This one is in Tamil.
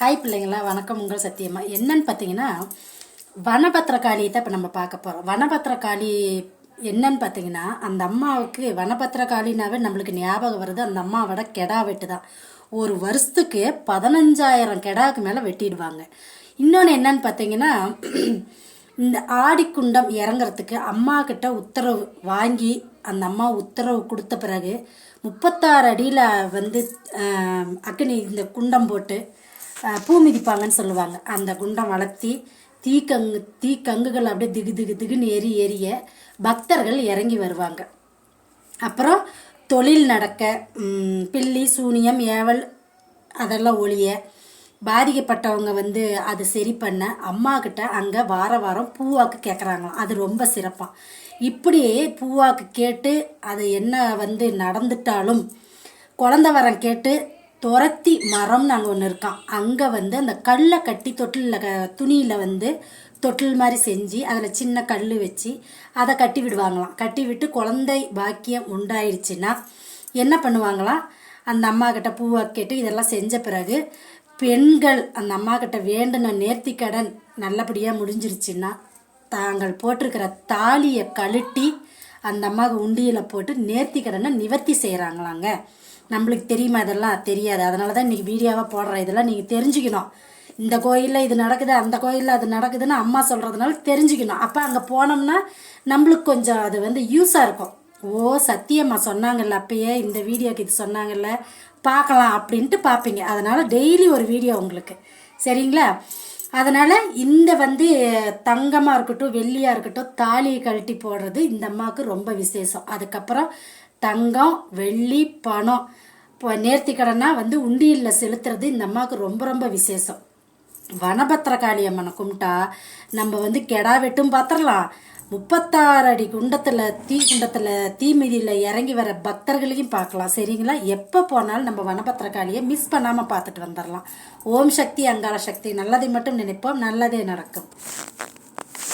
ஹாய் பிள்ளைங்களா வணக்கம். உங்கள் சத்தியமா என்னன்னு பார்த்தீங்கன்னா வனபத்திரகாளியை தான் இப்போ நம்ம பார்க்க போகிறோம் வனபத்திரகாளி என்னன்னு பார்த்தீங்கன்னா அந்த அம்மாவுக்கு வனபத்திரகாளினாவே நம்மளுக்கு ஞாபகம் வருது. அந்த அம்மாவோட கெடா வெட்டு தான் ஒரு வருஷத்துக்கு பதினஞ்சாயிரம் கெடாவுக்கு மேலே வெட்டிடுவாங்க. இன்னொன்று என்னன்னு பார்த்தீங்கன்னா இந்த ஆடிக்குண்டம் இறங்குறதுக்கு அம்மா கிட்ட உத்தரவு வாங்கி அந்த அம்மா உத்தரவு கொடுத்த பிறகு முப்பத்தாறு அடியில் வந்து அக்னி இந்த குண்டம் போட்டு பூ மிதிப்பாங்கன்னு சொல்லுவாங்க. அந்த குண்டம் வளர்த்தி தீக்கங்கு தீக்கங்குகள் அப்படியே திகு திகு திகுன்னு எரி எரிய பக்தர்கள் இறங்கி வருவாங்க. அப்புறம் தொழில் நடக்க பில்லி சூனியம் ஏவல் அதெல்லாம் ஒழிய பாதிக்கப்பட்டவங்க வந்து அது சரி பண்ண அம்மா கிட்ட அங்கே வார வாரம் பூவாக்கு கேட்குறாங்களாம் அது ரொம்ப சிறப்பாக இப்படி பூவாக்கு கேட்டு அது என்ன வந்து நடந்துட்டாலும் குழந்த வரம் கேட்டு துரத்தி மரம்னு அங்கே ஒன்று இருக்கான் அங்கே வந்து அந்த கல்லை கட்டி தொட்டிலில் க துணியில் வந்து தொட்டில் மாதிரி செஞ்சு அதில் சின்ன கல் வச்சு அதை கட்டி விடுவாங்களாம். கட்டி விட்டு குழந்தை பாக்கியம் உண்டாயிடுச்சுன்னா என்ன பண்ணுவாங்களாம்? அந்த அம்மா கிட்ட பூவை கேட்டு இதெல்லாம் செஞ்ச பிறகு பெண்கள் அந்த அம்மா கிட்ட வேண்டின நேர்த்திக்கடன் நல்லபடியாக முடிஞ்சிருச்சுன்னா தாங்கள் போட்டிருக்கிற தாலியை கழட்டி அந்த அம்மாவுக்கு உண்டியில் போட்டு நேர்த்திக்கடனை நிவர்த்தி செய்கிறாங்களாங்க நம்மளுக்கு தெரியுமா இதெல்லாம்? தெரியாது. அதனால தான் இன்றைக்கி வீடியோவாக போடுறேன். இதெல்லாம் நீங்கள் தெரிஞ்சுக்கணும். இந்த கோயிலில் இது நடக்குது அந்த கோயிலில் அது நடக்குதுன்னு அம்மா சொல்கிறதுனால தெரிஞ்சுக்கணும். அப்போ அங்கே போனோம்னா நம்மளுக்கு கொஞ்சம் அது வந்து யூஸாக இருக்கும். ஓ சத்தியம்மா சொன்னாங்கல்ல. அப்பயே இந்த வீடியோக்கு இது சொன்னாங்கல்ல. பார்க்கலாம் அப்படின்ட்டு பார்ப்பீங்க. அதனால் டெய்லி ஒரு வீடியோ உங்களுக்கு. சரிங்களா? அதனால் இந்த வந்து தங்கமாக இருக்கட்டும் வெள்ளியாக இருக்கட்டும் தாலியை கழட்டி போடுறது இந்த அம்மாவுக்கு ரொம்ப விசேஷம். அதுக்கப்புறம் தங்கம் வெள்ளி பணம். இப்போ நேர்த்திக்கடனா வந்து உண்டியலில் செலுத்துறது இந்த அம்மாவுக்கு ரொம்ப ரொம்ப விசேஷம். வனபத்திரகாளி அம்மனை கும்பிட்டா நம்ம வந்து கெடா வெட்டும் பார்த்துடலாம் முப்பத்தாறு அடி குண்டத்தில் தீ குண்டத்தில் தீமிதியில் இறங்கி வர பக்தர்களையும் பார்க்கலாம். சரிங்களா? எப்போ போனாலும் நம்ம வனபத்திரகாளியை மிஸ் பண்ணாமல் பார்த்துட்டு வந்துடலாம் ஓம் சக்தி அங்காள சக்தி. நல்லதை மட்டும் நினைப்போம் நல்லதே நடக்கும்.